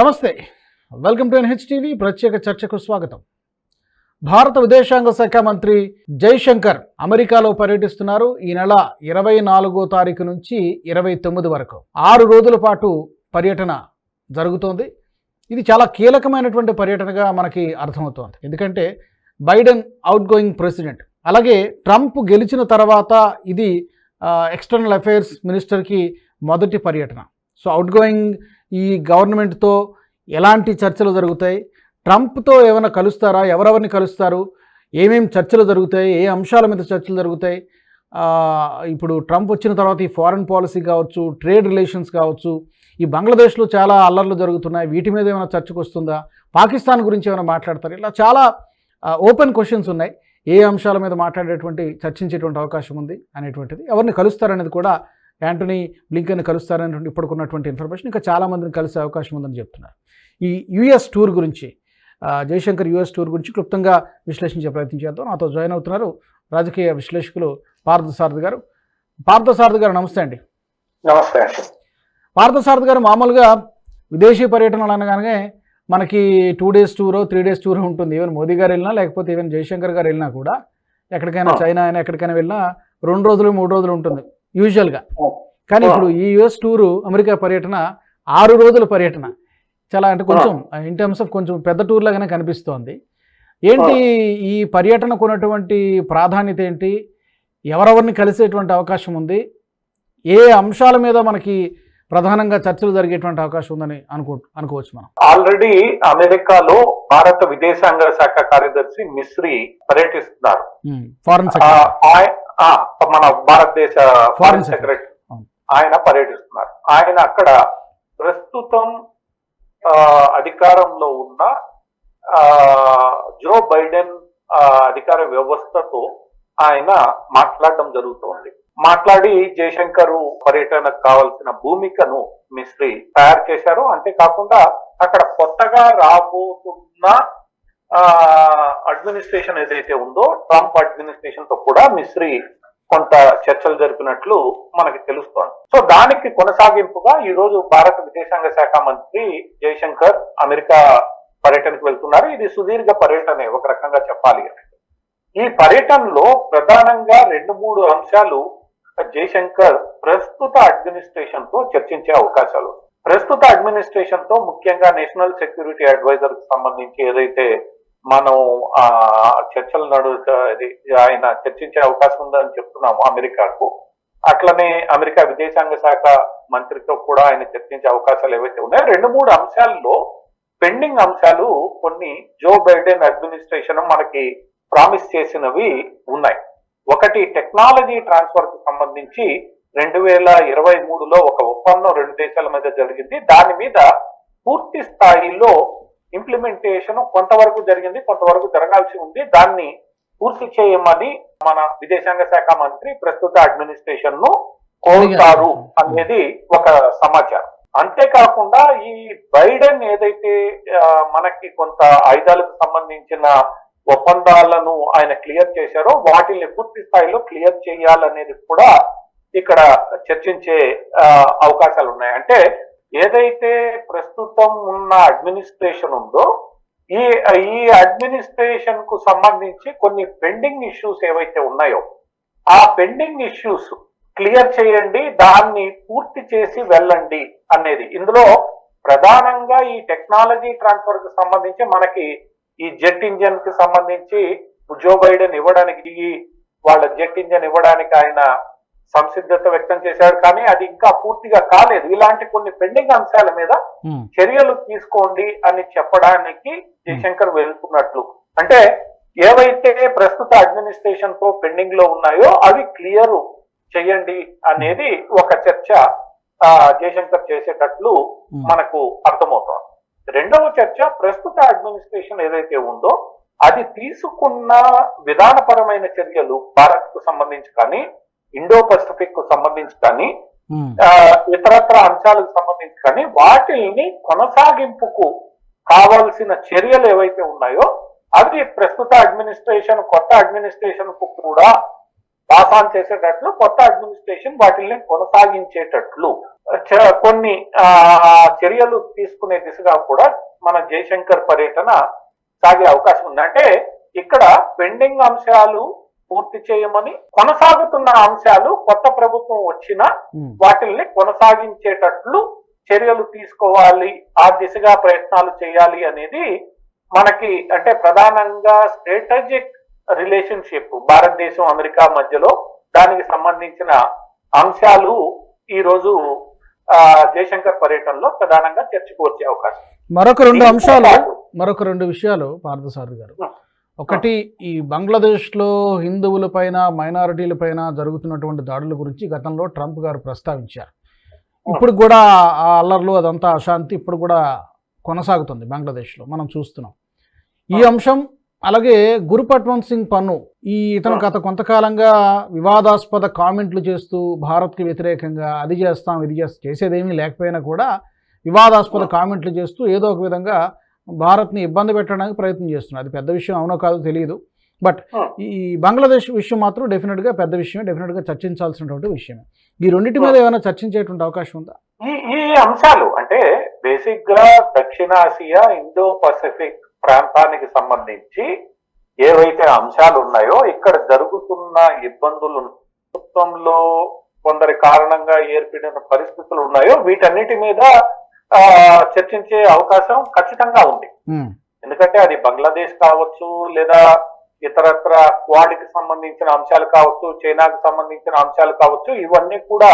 నమస్తే. Welcome to NH TV ప్రత్యేక చర్చకు స్వాగతం. భారత విదేశాంగ శాఖ మంత్రి జైశంకర్ అమెరికాలో పర్యటిస్తున్నారు. ఈ నెల ఇరవై నాలుగో తారీఖు నుంచి ఇరవై తొమ్మిది వరకు ఆరు రోజుల పాటు పర్యటన జరుగుతోంది. ఇది చాలా కీలకమైనటువంటి పర్యటనగా మనకి అర్థమవుతోంది. ఎందుకంటే బైడెన్ అవుట్ గోయింగ్ ప్రెసిడెంట్ అలాగే ట్రంప్ గెలిచిన తర్వాత ఇది ఎక్స్టర్నల్ అఫైర్స్ మినిస్టర్కి మొదటి పర్యటన. సో అవుట్ గోయింగ్ ఈ గవర్నమెంట్తో ఎలాంటి చర్చలు జరుగుతాయి? ట్రంప్తో ఏమైనా కలుస్తారా? ఎవరెవరిని కలుస్తారు? ఏమేమి చర్చలు జరుగుతాయి? ఏ అంశాల మీద చర్చలు జరుగుతాయి? ఇప్పుడు ట్రంప్ వచ్చిన తర్వాత ఈ ఫారెన్ పాలసీ కావచ్చు ట్రేడ్ రిలేషన్స్ కావచ్చు ఈ బంగ్లాదేశ్లో చాలా అల్లర్లు జరుగుతున్నాయి. వీటి మీద ఏమైనా చర్చకు వస్తుందా? పాకిస్తాన్ గురించి ఏమైనా మాట్లాడతారు? ఇలా చాలా ఓపెన్ క్వశ్చన్స్ ఉన్నాయి. ఏ అంశాల మీద మాట్లాడేటువంటి చర్చించేటువంటి అవకాశం ఉంది అనేటువంటిది. ఎవరిని కలుస్తారనేది కూడా యాంటనీ బ్లింకన్ కలుస్తారనేటువంటి ఇప్పటికున్నటువంటి ఇన్ఫర్మేషన్. ఇంకా చాలా మందిని కలిసే అవకాశం ఉందని చెప్తున్నారు. ఈ యుఎస్ టూర్ గురించి జయశంకర్ యుఎస్ టూర్ గురించి క్లుప్తంగా విశ్లేషించే ప్రయత్నం చేద్దాం. నాతో జాయిన్ అవుతున్నారు రాజకీయ విశ్లేషకులు పార్థసారథి గారు. పార్థసారథి గారు నమస్తే అండి. నమస్తే పార్థసారథి గారు మామూలుగా విదేశీ పర్యటనలు అనగానే మనకి టూ డేస్ టూరో త్రీ డేస్ టూరో ఉంటుంది. ఈవెన్ మోదీ గారు వెళ్ళినా లేకపోతే ఈవెన్ జయశంకర్ గారు వెళ్ళినా కూడా ఎక్కడికైనా. చైనా అయినా ఎక్కడికైనా వెళ్ళినా రెండు రోజులు మూడు రోజులు ఉంటుంది. యూజువల్గా. కానీ. ఇప్పుడు ఈ యుఎస్ టూరు అమెరికా పర్యటన ఆరు రోజుల పర్యటన. చాలా అంటే కొంచెం ఇన్ టర్మ్స్ ఆఫ్ కొంచెం పెద్ద టూర్ లాగానే కనిపిస్తోంది. ఏంటి ఈ పర్యటనకు ఉన్నటువంటి ప్రాధాన్యత ఏంటి? ఎవరెవరిని కలిసేటువంటి అవకాశం ఉంది? ఏ అంశాల మీద మనకి ప్రధానంగా చర్చలు జరిగేటువంటి అవకాశం ఉందని అనుకో అనుకోవచ్చు మనం. ఆల్రెడీ అమెరికాలో భారత విదేశాంగ శాఖ కార్యదర్శి మిశ్రీ పర్యటిస్తున్నారు. ఫారెన్ మన భారతదేశ ఫారెన్. సెక్రటరీ. ఆయన పర్యటిస్తున్నారు ఆయన అక్కడ ప్రస్తుతం అధికారంలో ఉన్న జో బైడెన్ అధికార వ్యవస్థతో ఆయన మాట్లాడడం జరుగుతోంది మాట్లాడి జయశంకర్ పర్యటనకు కావాల్సిన భూమికను మిస్త్రీ తయారు చేశారు అంతేకాకుండా అక్కడ కొత్తగా రాబోతున్న అడ్మినిస్ట్రేషన్ ఏదైతే ఉందో ట్రంప్ అడ్మినిస్ట్రేషన్తో కూడా మిశ్రీ కొంత చర్చలు జరిపినట్లు మనకి తెలుస్తోంది. సో దానికి కొనసాగింపుగా ఈ రోజు భారత విదేశాంగ శాఖ మంత్రి జయశంకర్ అమెరికా పర్యటనకు వెళ్తున్నారు. ఇది సుదీర్ఘ పర్యటనే ఒక రకంగా చెప్పాలి ఈ పర్యటనలో ప్రధానంగా రెండు మూడు అంశాలు జయశంకర్ ప్రస్తుత అడ్మినిస్ట్రేషన్తో చర్చించే అవకాశాలు. ప్రస్తుత అడ్మినిస్ట్రేషన్తో ముఖ్యంగా నేషనల్ సెక్యూరిటీ అడ్వైజర్కు సంబంధించి ఏదైతే మనం ఆ చర్చలు నడు ఇది ఆయన చర్చించే అవకాశం ఉందని చెప్తున్నాము అమెరికాకు. అట్లనే అమెరికా విదేశాంగ శాఖ మంత్రితో కూడా ఆయన చర్చించే అవకాశాలు ఏవైతే ఉన్నాయో రెండు మూడు అంశాల్లో పెండింగ్ అంశాలు కొన్ని జో బైడెన్ అడ్మినిస్ట్రేషన్ మనకి ప్రామిస్ చేసినవి ఉన్నాయి. ఒకటి టెక్నాలజీ ట్రాన్స్ఫర్కు సంబంధించి రెండు వేల ఇరవై మూడులో ఒక ఒప్పందం రెండు దేశాల మధ్య జరిగింది. దాని మీద పూర్తి స్థాయిలో ఇంప్లిమెంటేషన్ కొంతవరకు జరిగింది కొంతవరకు జరగాల్సి ఉంది. దాన్ని పూర్తి చేయమని మన విదేశాంగ శాఖ మంత్రి ప్రస్తుత అడ్మినిస్ట్రేషన్ను కోరుతారు అనేది ఒక సమాచారం. అంతేకాకుండా ఈ బైడెన్ ఏదైతే మనకి కొంత ఆయుధాలకు సంబంధించిన ఒప్పందాలను ఆయన క్లియర్ చేశారో వాటిని పూర్తి స్థాయిలో క్లియర్ చేయాలనేది కూడా ఇక్కడ చర్చించే అవకాశాలు ఉన్నాయి అంటే ఏదైతే ప్రస్తుతం ఉన్న అడ్మినిస్ట్రేషన్ ఉందో ఈ ఈ అడ్మినిస్ట్రేషన్కు సంబంధించి కొన్ని పెండింగ్ ఇష్యూస్ ఏవైతే ఉన్నాయో ఆ పెండింగ్ ఇష్యూస్ క్లియర్ చేయండి దాన్ని పూర్తి చేసి వెళ్ళండి అనేది. ఇందులో ప్రధానంగా ఈ టెక్నాలజీ ట్రాన్స్ఫర్కు సంబంధించి మనకి ఈ జెట్ ఇంజన్కి సంబంధించి జో బైడెన్ ఇవ్వడానికి వాళ్ళ జెట్ ఇంజన్ ఇవ్వడానికి ఆయన సంసిద్ధత వ్యక్తం చేశాడు. కానీ అది ఇంకా పూర్తిగా కాలేదు. ఇలాంటి కొన్ని పెండింగ్ అంశాల మీద చర్యలు తీసుకోండి అని చెప్పడానికి జయశంకర్ వెళ్తున్నట్లు. అంటే ఏవైతే ప్రస్తుత అడ్మినిస్ట్రేషన్తో పెండింగ్లో ఉన్నాయో అవి క్లియర్ చేయండి అనేది ఒక చర్చ జయశంకర్ చేసేటట్లు మనకు అర్థమవుతోంది. రెండవ చర్చ ప్రస్తుత అడ్మినిస్ట్రేషన్ ఏదైతే ఉందో అది తీసుకున్న విధానపరమైన చర్యలు భారత్కు సంబంధించి కానీ ఇండో పసిఫిక్కు సంబంధించి కానీ ఇతరత్ర అంశాలకు సంబంధించి కానీ వాటిని కొనసాగింపుకు కావాల్సిన చర్యలు ఏవైతే ఉన్నాయో అవి ప్రస్తుత అడ్మినిస్ట్రేషన్ కొత్త అడ్మినిస్ట్రేషన్కు కూడా పాస్ ఆన్ చేసేటట్లు కొత్త అడ్మినిస్ట్రేషన్ వాటిని కొనసాగించేటట్లు కొన్ని ఆ, చర్యలు తీసుకునే దిశగా కూడా మన జయశంకర్ పర్యటన సాగే అవకాశం ఉంది. అంటే ఇక్కడ పెండింగ్ అంశాలు పూర్తి చేయమని కొనసాగుతున్న అంశాలు కొత్త ప్రభుత్వం వచ్చినా వాటిల్ని కొనసాగించేటట్లు చర్యలు తీసుకోవాలి ఆ దిశగా ప్రయత్నాలు చేయాలి అనేది మనకి అంటే ప్రధానంగా స్ట్రాటజిక్ రిలేషన్షిప్ భారతదేశం అమెరికా మధ్యలో దానికి సంబంధించిన అంశాలు ఈ రోజు ఆ, జయశంకర్ పర్యటనలో ప్రధానంగా చర్చకు వచ్చే అవకాశం. మరొక రెండు అంశాలు మరొక రెండు విషయాలు పార్థసారథి గారు. ఒకటి ఈ బంగ్లాదేశ్లో హిందువుల పైన మైనారిటీల పైన జరుగుతున్నటువంటి దాడుల గురించి గతంలో ట్రంప్ గారు ప్రస్తావించారు. ఇప్పుడు కూడా ఆ అల్లర్లు అదంతా అశాంతి ఇప్పుడు కూడా కొనసాగుతుంది బంగ్లాదేశ్లో. మనం చూస్తున్నాం. ఈ అంశం అలాగే గురుపట్వంత్ సింగ్ పన్ను ఈ ఇతను గత కొంతకాలంగా వివాదాస్పద కామెంట్లు చేస్తూ భారత్కి వ్యతిరేకంగా అది చేస్తాం ఇది చేస్తాం చేసేదేమీ లేకపోయినా కూడా వివాదాస్పద కామెంట్లు చేస్తూ ఏదో ఒక విధంగా భారత్ని ఇబ్బంది పెట్టడానికి ప్రయత్నం చేస్తున్నారు. అది పెద్ద విషయం అవునో కాదో తెలియదు బట్. ఈ బంగ్లాదేశ్ విషయం మాత్రం డెఫినెట్గా పెద్ద విషయమే డెఫినెట్గా చర్చించాల్సినటువంటి విషయమే. ఈ రెండింటి మీద ఏమైనా చర్చించేటువంటి అవకాశం ఉందా? ఈ ఈ అంశాలు అంటే బేసిక్గా దక్షిణాసియా ఇండో పసిఫిక్ ప్రాంతానికి సంబంధించి ఏవైతే అంశాలు ఉన్నాయో ఇక్కడ జరుగుతున్న ఇబ్బందులు ప్రభుత్వంలో కొందరి కారణంగా ఏర్పడిన పరిస్థితులు ఉన్నాయో వీటన్నిటి మీద చర్చించే అవకాశం ఖచ్చితంగా ఉంది. ఎందుకంటే అది బంగ్లాదేశ్ కావచ్చు లేదా ఇతరత్ర క్వాడ్కి సంబంధించిన అంశాలు కావచ్చు చైనాకు సంబంధించిన అంశాలు కావచ్చు ఇవన్నీ కూడా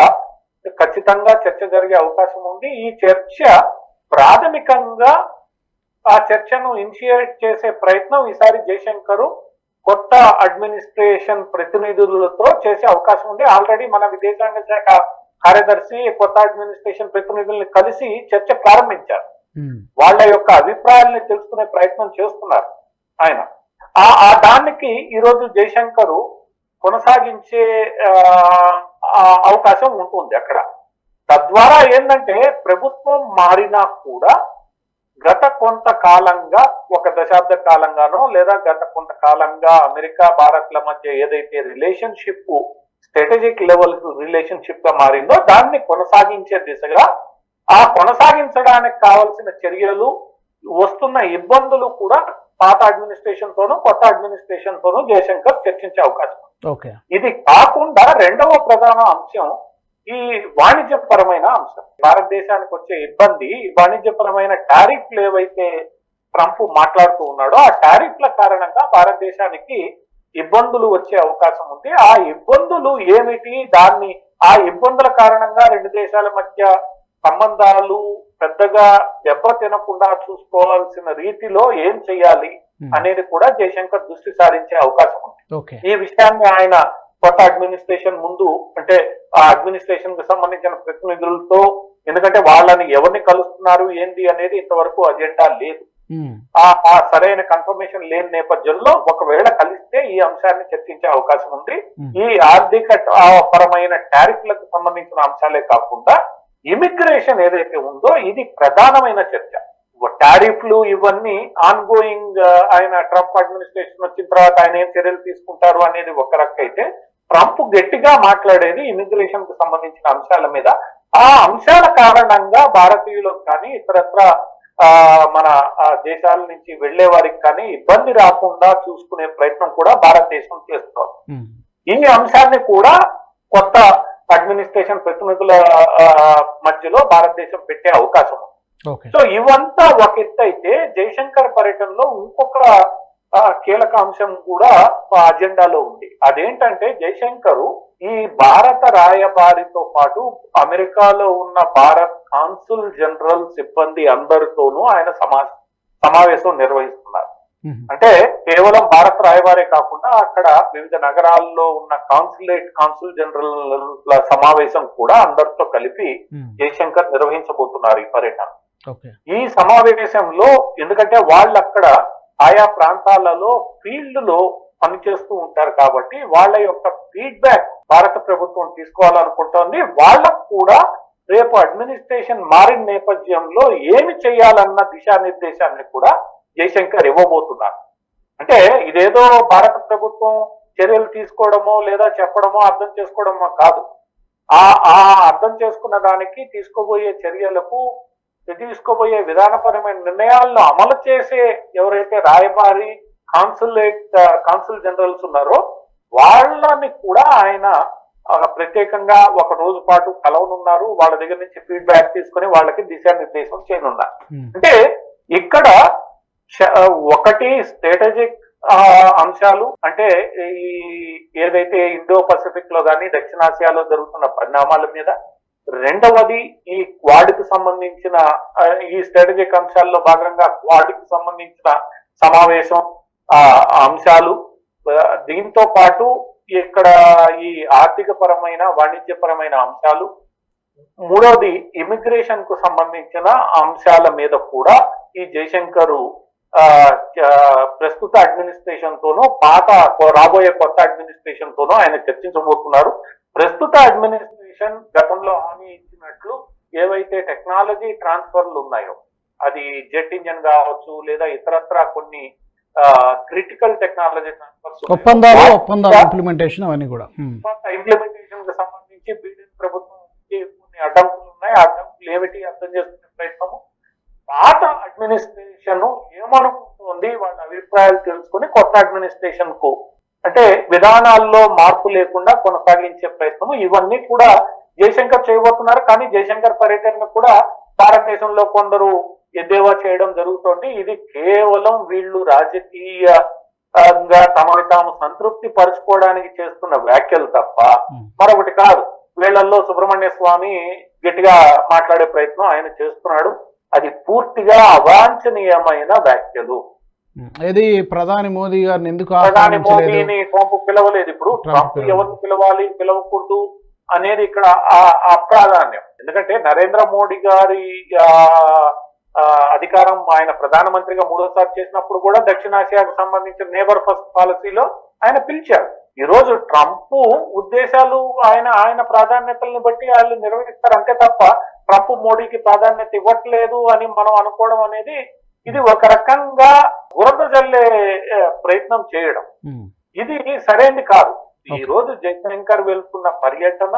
ఖచ్చితంగా చర్చ జరిగే అవకాశం ఉంది. ఈ చర్చ ప్రాథమికంగా ఆ చర్చను ఇనిషియేట్ చేసే ప్రయత్నం ఈసారి జయశంకర్ కొత్త అడ్మినిస్ట్రేషన్ ప్రతినిధులతో చేసే అవకాశం ఉంది. ఆల్రెడీ మన విదేశాంగ శాఖ కార్యదర్శి కొత్త అడ్మినిస్ట్రేషన్ ప్రతినిధుల్ని కలిసి చర్చ ప్రారంభించారు. వాళ్ళ యొక్క అభిప్రాయాల్ని తెలుసుకునే ప్రయత్నం చేస్తున్నారు ఆయన. ఆ దానికి ఈరోజు జయశంకర్ కొనసాగించే అవకాశం ఉంటుంది అక్కడ. తద్వారా ఏంటంటే ప్రభుత్వం మారినా కూడా గత కొంతకాలంగా ఒక దశాబ్ద కాలంగానో లేదా గత కొంతకాలంగా అమెరికా భారత్ల మధ్య ఏదైతే రిలేషన్షిప్ స్ట్రాటజిక్ లెవెల్ రిలేషన్షిప్గా మారిందో దాన్ని కొనసాగించే దిశగా ఆ కొనసాగించడానికి కావలసిన చర్యలు వస్తున్న ఇబ్బందులు కూడా పాత అడ్మినిస్ట్రేషన్ తోనూ కొత్త అడ్మినిస్ట్రేషన్ తోనూ జయశంకర్ చర్చించే అవకాశం ఇది కాకుండా రెండవ ప్రధాన అంశం ఈ వాణిజ్యపరమైన అంశం. భారతదేశానికి వచ్చే ఇబ్బంది వాణిజ్యపరమైన టారిఫ్లు ఏవైతే ట్రంప్ మాట్లాడుతూ ఉన్నాడో ఆ టారిఫ్ల కారణంగా భారతదేశానికి ఇబ్బందులు వచ్చే అవకాశం ఉంది. ఆ ఇబ్బందులు ఏమిటి? దాన్ని ఆ ఇబ్బందుల కారణంగా రెండు దేశాల మధ్య సంబంధాలు పెద్దగా దెబ్బ తినకుండా చూసుకోవాల్సిన రీతిలో ఏం చేయాలి అనేది కూడా జయశంకర్ దృష్టి సారించే అవకాశం ఉంది. ఈ విషయాన్ని ఆయన కొత్త అడ్మినిస్ట్రేషన్ ముందు అంటే ఆ అడ్మినిస్ట్రేషన్కు సంబంధించిన ప్రతినిధులతో ఎందుకంటే వాళ్ళని ఎవరిని కలుస్తున్నారు ఏంది అనేది ఇంతవరకు అజెండా లేదు. ఆ ఆ సరైన కన్ఫర్మేషన్ లేని నేపథ్యంలో ఒకవేళ కలిస్తే ఈ అంశాన్ని చర్చించే అవకాశం ఉంది. ఉమ్, ఈ ఆర్థిక పరమైన టారిఫ్లకు సంబంధించిన అంశాలే కాకుండా ఇమిగ్రేషన్ ఏదైతే ఉందో ఇది ప్రధానమైన చర్చ. టారిఫ్లు ఇవన్నీ ఆన్ గోయింగ్ ఆయన ట్రంప్ అడ్మినిస్ట్రేషన్ వచ్చిన తర్వాత ఆయన ఏం చర్యలు తీసుకుంటారు అనేది ఒక రక్క అయితే ట్రంప్ గట్టిగా మాట్లాడేది ఇమిగ్రేషన్కు సంబంధించిన అంశాల మీద. ఆ అంశాల కారణంగా భారతీయులకు కానీ ఇతరత్ర మన ఆ, దేశాల నుంచి వెళ్ళే వారికి కానీ ఇబ్బంది రాకుండా చూసుకునే ప్రయత్నం కూడా భారతదేశం చేస్తోంది. ఈ అంశాన్ని కూడా కొత్త అడ్మినిస్ట్రేషన్ ప్రతినిధుల మధ్యలో భారతదేశం పెట్టే అవకాశం. సో ఇవంతా ఒక ఎత్తు అయితే జయశంకర్ పర్యటనలో ఇంకొక కీలక అంశం కూడా ఆ అజెండాలో ఉంది. అదేంటంటే జయశంకర్ ఈ భారత రాయబారితో పాటు అమెరికాలో ఉన్న భారత్ కాన్సుల్ జనరల్ సిబ్బంది అందరితోనూ ఆయన సమా సమావేశం నిర్వహిస్తున్నారు. అంటే కేవలం భారత రాయబారే కాకుండా అక్కడ వివిధ నగరాల్లో ఉన్న కాన్సులేట్ కాన్సుల్ జనరల్ సమావేశం కూడా అందరితో కలిపి జయశంకర్ నిర్వహించబోతున్నారు ఈ పర్యటన. ఈ సమావేశంలో ఎందుకంటే వాళ్ళు అక్కడ ఆయా ప్రాంతాలలో ఫీల్డ్లో పనిచేస్తూ ఉంటారు కాబట్టి వాళ్ళ యొక్క ఫీడ్బ్యాక్ భారత ప్రభుత్వం తీసుకోవాలనుకుంటోంది. వాళ్ళకు కూడా రేపు అడ్మినిస్ట్రేషన్ మారిన నేపథ్యంలో ఏమి చేయాలన్న దిశానిర్దేశాన్ని కూడా జయశంకర్ ఇవ్వబోతున్నారు. అంటే ఇదేదో భారత ప్రభుత్వం చర్యలు తీసుకోవడమో లేదా చెప్పడమో అర్థం చేసుకోవడమో కాదు. ఆ ఆ అర్థం చేసుకున్న దానికి తీసుకోబోయే చర్యలకు తీసుకోబోయే విధానపరమైన నిర్ణయాలను అమలు చేసే ఎవరైతే రాయబారి కాన్సులేట్ కాన్సుల్ జనరల్స్ ఉన్నారో వాళ్ళని కూడా ఆయన ప్రత్యేకంగా ఒక రోజు పాటు కలవనున్నారు. వాళ్ళ దగ్గర నుంచి ఫీడ్బ్యాక్ తీసుకొని వాళ్ళకి దిశానిర్దేశం చేయనున్నారు. ఉమ్, అంటే ఇక్కడ ఒకటి స్ట్రాటజిక్ అంశాలు అంటే ఈ ఏదైతే ఇండో పసిఫిక్లో కానీ దక్షిణాసియాలో జరుగుతున్న పరిణామాల మీద రెండవది ఈ క్వాడ్కి సంబంధించిన ఈ స్ట్రాటజిక్ అంశాల్లో భాగంగా క్వాడ్కి సంబంధించిన సమావేశం ఆ అంశాలు. దీంతో పాటు ఇక్కడ ఈ ఆర్థిక పరమైన వాణిజ్యపరమైన అంశాలు. మూడవది ఇమిగ్రేషన్కు సంబంధించిన అంశాల మీద కూడా ఈ జయశంకర్ ఆ, ప్రస్తుత అడ్మినిస్ట్రేషన్ తోనూ పాత రాబోయే కొత్త అడ్మినిస్ట్రేషన్ తోనూ ఆయన చర్చించబోతున్నారు. ప్రస్తుత అడ్మినిస్ట్రేషన్ గతంలో హామీ ఇచ్చినట్లు ఏవైతే టెక్నాలజీ ట్రాన్స్ఫర్లు ఉన్నాయో అది జెట్ ఇంజన్ కావచ్చు లేదా ఇతరత్ర కొన్ని క్రిటికల్ టెక్నాలజీ ట్రాన్స్ఫర్స్ ఒప్పందాలు ఒప్పందాలు ఇంప్లిమెంటేషన్ అవన్నీ కూడా. ఇంప్లిమెంటేషన్కు సంబంధించి బీజేపీ ప్రభుత్వం కొన్ని అడ్డంకులు ఉన్నాయి. ఆ అడ్డంకులు ఏమిటి అర్థం చేసుకునే ప్రయత్నము? పాత అడ్మినిస్ట్రేషన్ ఏమనుకుంటుంది? వాళ్ళ అభిప్రాయాలు తెలుసుకొని కొత్త అడ్మినిస్ట్రేషన్కు అంటే విధానాల్లో మార్పు లేకుండా కొనసాగించే ప్రయత్నము. ఇవన్నీ కూడా జయశంకర్ చేయబోతున్నారు. కానీ జయశంకర్ పర్యటన కూడా భారతదేశంలో కొందరు ఎద్దేవా చేయడం జరుగుతోంది. ఇది కేవలం వీళ్ళు రాజకీయంగా తమని తాము సంతృప్తి పరుచుకోవడానికి చేస్తున్న వ్యాఖ్యలు తప్ప. మరొకటి కాదు. వీళ్ళల్లో సుబ్రహ్మణ్య స్వామి గట్టిగా మాట్లాడే ప్రయత్నం ఆయన చేస్తున్నాడు. అది పూర్తిగా అవాంఛనీయమైన వ్యాఖ్యలు. ఏది ప్రధాని మోదీ గారిని ఎందుకు ప్రధాని మోదీని ట్రంప్ పిలవలేదు ఇప్పుడు. ట్రంప్. ఎవరిని పిలవాలి పిలవకూడదు అనేది ఇక్కడ ఆ- అప్రాధాన్యం. ఎందుకంటే నరేంద్ర మోడీ గారి అధికారం ఆయన ప్రధానమంత్రిగా మూడోసారి చేసినప్పుడు కూడా దక్షిణాసియాకు సంబంధించిన నేబర్ ఫస్ట్ పాలసీలో ఆయన పిలిచారు. ఈ రోజు ట్రంప్ ఉద్దేశాలు ఆయన ఆయన ప్రాధాన్యతలను బట్టి వాళ్ళు నిర్వహిస్తారు అంతే తప్ప ట్రంప్ మోడీకి ప్రాధాన్యత ఇవ్వట్లేదు అని మనం అనుకోవడం అనేది ఇది ఒక రకంగా బురద జల్లే ప్రయత్నం చేయడం. ఇది సరైనది కాదు. ఈ. రోజు జయశంకర్ వెళ్తున్న పర్యటన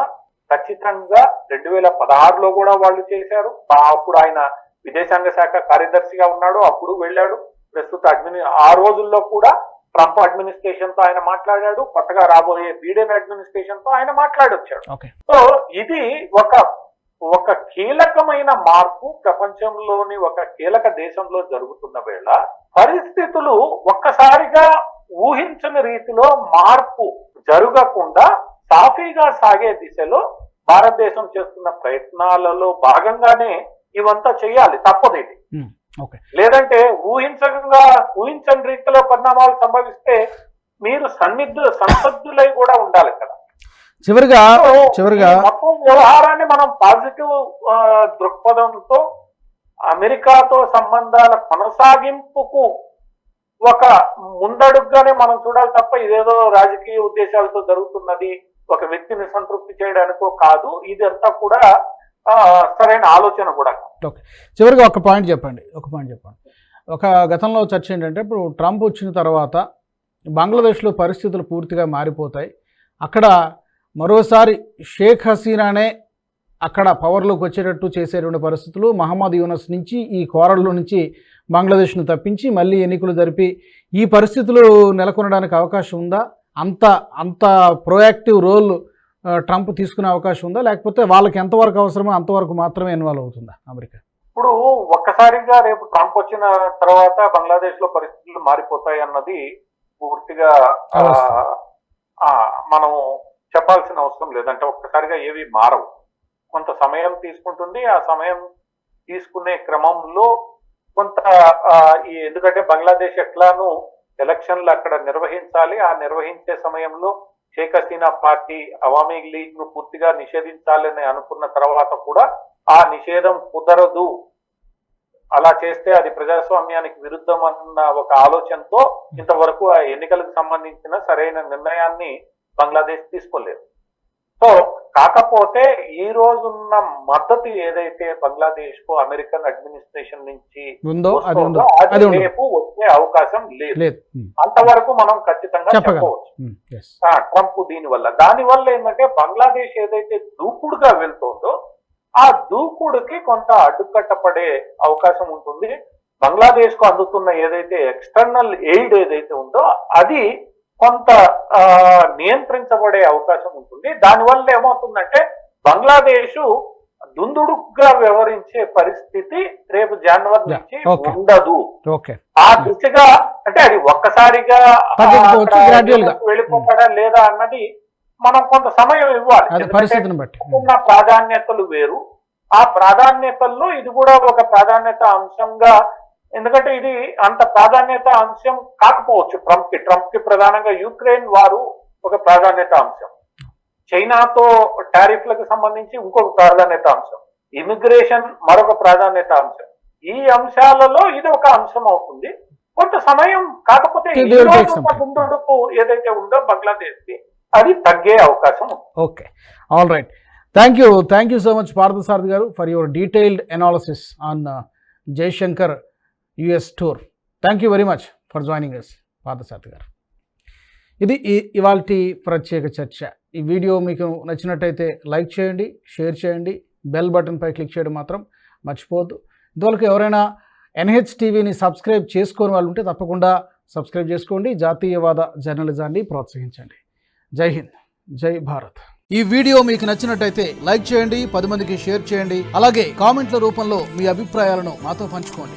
ఖచ్చితంగా రెండు వేల పదహారులో కూడా వాళ్ళు చేశారు. అప్పుడు ఆయన విదేశాంగ శాఖ కార్యదర్శిగా ఉన్నాడు. అప్పుడు వెళ్ళాడు. ప్రస్తుత అడ్మిని ఆ రోజుల్లో కూడా ట్రంప్ అడ్మినిస్ట్రేషన్తో ఆయన మాట్లాడాడు. కొత్తగా రాబోయే బీడెన్ అడ్మినిస్ట్రేషన్తో ఆయన మాట్లాడొచ్చాడు. సో ఇది ఒక ఒక కీలకమైన మార్పు ప్రపంచంలోని ఒక కీలక దేశంలో జరుగుతున్న వేళ పరిస్థితులు ఒక్కసారిగా ఊహించని రీతిలో మార్పు జరగకుండా సాఫీగా సాగే దిశలో భారతదేశం చేస్తున్న ప్రయత్నాలలో భాగంగానే ఇవంతా చేయాలి. తప్పదు ఇది. లేదంటే ఊహించకుండా ఊహించని రీతిలో పరిణామాలు సంభవిస్తే మీరు సన్నిధు సంసద్ధులై కూడా ఉండాలి కదా. చివరిగా చివరిగా మొత్తం వ్యవహారాన్ని మనం పాజిటివ్ దృక్పథంతో అమెరికాతో సంబంధాల కొనసాగింపుకు ఒక ముందడుగ్గానే మనం చూడాలి తప్ప ఇదేదో రాజకీయ ఉద్దేశాలతో జరుగుతున్నది ఒక వ్యక్తిని సంతృప్తి చేయడానికో కాదు. ఇదంతా కూడా సరైన ఆలోచన కూడా కాదు. చివరిగా ఒక పాయింట్ చెప్పండి ఒక పాయింట్ చెప్పండి. ఒక గతంలో చర్చ ఏంటంటే ఇప్పుడు ట్రంప్ వచ్చిన తర్వాత బంగ్లాదేశ్లో పరిస్థితులు పూర్తిగా మారిపోతాయి. అక్కడ మరోసారి షేక్ హసీనానే అక్కడ పవర్లోకి వచ్చేటట్టు చేసేటువంటి పరిస్థితులు. మహమ్మద్ యూనస్ నుంచి ఈ కోరల్లో నుంచి బంగ్లాదేశ్ను తప్పించి మళ్ళీ ఎన్నికలు జరిపి ఈ పరిస్థితులు నెలకొనడానికి అవకాశం ఉందా? అంత అంత ప్రొయాక్టివ్ రోల్ ట్రంప్ తీసుకునే అవకాశం ఉందా? లేకపోతే వాళ్ళకి ఎంతవరకు అవసరమో అంతవరకు మాత్రమే ఇన్వాల్వ్ అవుతుందా అమెరికా? ఇప్పుడు ఒక్కసారిగా రేపు ట్రంప్ వచ్చిన తర్వాత బంగ్లాదేశ్లో పరిస్థితులు మారిపోతాయి అన్నది పూర్తిగా ఆ, అవస్థ. ఆ, మనం చెప్పాల్సిన అవసరం లేదంటే ఒక్కసారిగా ఏవి మారవు. కొంత సమయం తీసుకుంటుంది ఆ సమయం తీసుకునే క్రమంలో కొంత ఈ ఎందుకంటే బంగ్లాదేశ్ ఎట్లాను ఎలక్షన్లు అక్కడ నిర్వహించాలి. ఆ నిర్వహించే సమయంలో షేక్ హసీనా పార్టీ అవామీ లీగ్ను పూర్తిగా నిషేధించాలని అనుకున్న తర్వాత కూడా ఆ నిషేధం కుదరదు. అలా చేస్తే అది ప్రజాస్వామ్యానికి విరుద్ధం అన్న ఒక ఆలోచనతో ఇంతవరకు ఆ ఎన్నికలకు సంబంధించిన సరైన నిర్ణయాన్ని బంగ్లాదేశ్ తీసుకోలేదు. సో కాక కాకపోతే ఈ రోజున్న మద్దతు ఏదైతే బంగ్లాదేశ్కు అమెరికన్ అడ్మినిస్ట్రేషన్ నుంచి అది రేపు వచ్చే అవకాశం లేదు. అంతవరకు మనం ఖచ్చితంగా. చెప్పవచ్చు. ట్రంప్ దీని వల్ల దాని వల్ల ఏంటంటే బంగ్లాదేశ్ ఏదైతే దూకుడుగా వెళ్తుందో ఆ దూకుడుకి కొంత అడ్డుకట్టపడే అవకాశం ఉంటుంది. బంగ్లాదేశ్కు అందుతున్న ఏదైతే ఎక్స్టర్నల్ ఎయిడ్ ఏదైతే ఉందో అది కొంత నియంత్రించబడే అవకాశం ఉంటుంది. దానివల్ల ఏమవుతుందంటే బంగ్లాదేశ్ దుందుడుగా వ్యవహరించే పరిస్థితి రేపు జనవరి నుంచి. ఉండదు. ఆ దిశగా అంటే అది ఒక్కసారిగా. వెళ్ళిపోతాడా లేదా అన్నది మనం కొంత సమయం ఇవ్వాలి. ఉన్న ప్రాధాన్యతలు వేరు. ఆ ప్రాధాన్యతల్లో ఇది కూడా ఒక ప్రాధాన్యత అంశంగా ఎందుకంటే ఇది అంత ప్రాధాన్యత అంశం కాకపోవచ్చు. ట్రంప్కి ట్రంప్కి ప్రధానంగా యుక్రెయిన్ వారు ఒక ప్రాధాన్యత అంశం. చైనాతో టారిఫ్లకు సంబంధించి ఇంకొక ప్రాధాన్యత అంశం. ఇమిగ్రేషన్ మరొక ప్రాధాన్యత అంశం. ఈ అంశాలలో ఇది ఒక అంశం అవుతుంది. కొంత సమయం కాకపోతే. ముందుడుకు ఏదైతే ఉందో బంగ్లాదేశ్కి అది తగ్గే అవకాశం okay all right thank you thank you so much Parthasarathy garu for your detailed analysis on Jaishankar US tour. Thank you very much for joining us Parthasarathy garu. ఇది ఈ ఇవాళ ప్రత్యేక చర్చ. ఈ వీడియో మీకు నచ్చినట్టయితే లైక్ చేయండి షేర్ చేయండి బెల్ బటన్పై క్లిక్ చేయడం మాత్రం మర్చిపోవద్దు. ఇంతవరకు ఎవరైనా ఎన్హెచ్ టీవీని సబ్స్క్రైబ్ చేసుకోని వాళ్ళు ఉంటే తప్పకుండా సబ్స్క్రైబ్ చేసుకోండి జాతీయవాద జర్నలిజాన్ని ప్రోత్సహించండి. జై హింద్ జై భారత్. ఈ వీడియో మీకు నచ్చినట్టయితే లైక్ చేయండి పది మందికి షేర్ చేయండి అలాగే కామెంట్ల రూపంలో మీ అభిప్రాయాలను మాతో పంచుకోండి.